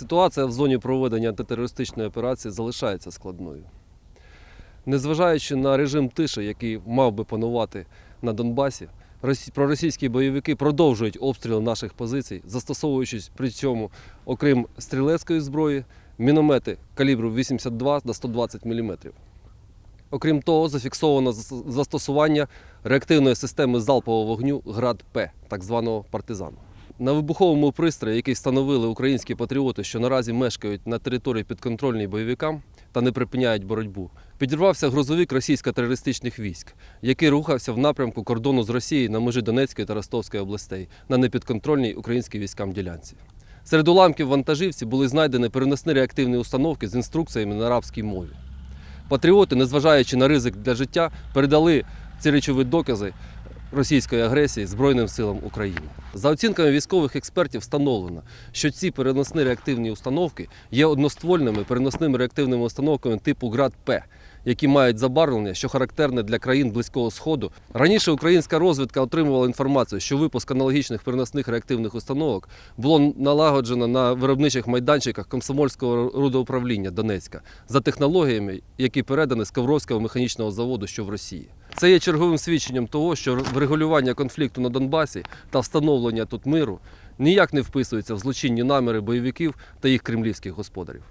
Ситуація в зоні проведення антитерористичної операції залишається складною. Незважаючи на режим тиші, який мав би панувати на Донбасі, проросійські бойовики продовжують обстріли наших позицій, застосовуючись при цьому, окрім стрілецької зброї, міномети калібру 82 на 120 мм. Окрім того, зафіксовано застосування реактивної системи залпового вогню ГРАД-П, так званого партизану. На вибуховому пристрої, який встановили українські патріоти, що наразі мешкають на території підконтрольній бойовикам та не припиняють боротьбу, підірвався грузовик російсько-терористичних військ, який рухався в напрямку кордону з Росією на межі Донецької та Ростовської областей на непідконтрольній українським військам ділянці. Серед уламків вантажівці були знайдені переносні реактивні установки з інструкціями на арабській мові. Патріоти, незважаючи на ризик для життя, передали ці речові докази російської агресії Збройним силам України. За оцінками військових експертів встановлено, що ці переносні реактивні установки є одноствольними переносними реактивними установками типу ГРАД-П, які мають забарвлення, що характерне для країн Близького Сходу. Раніше українська розвідка отримувала інформацію, що випуск аналогічних переносних реактивних установок було налагоджено на виробничих майданчиках комсомольського рудоуправління Донецька за технологіями, які передані з Ковровського механічного заводу, що в Росії. Це є черговим свідченням того, що врегулювання конфлікту на Донбасі та встановлення тут миру ніяк не вписується в злочинні наміри бойовиків та їх кремлівських господарів.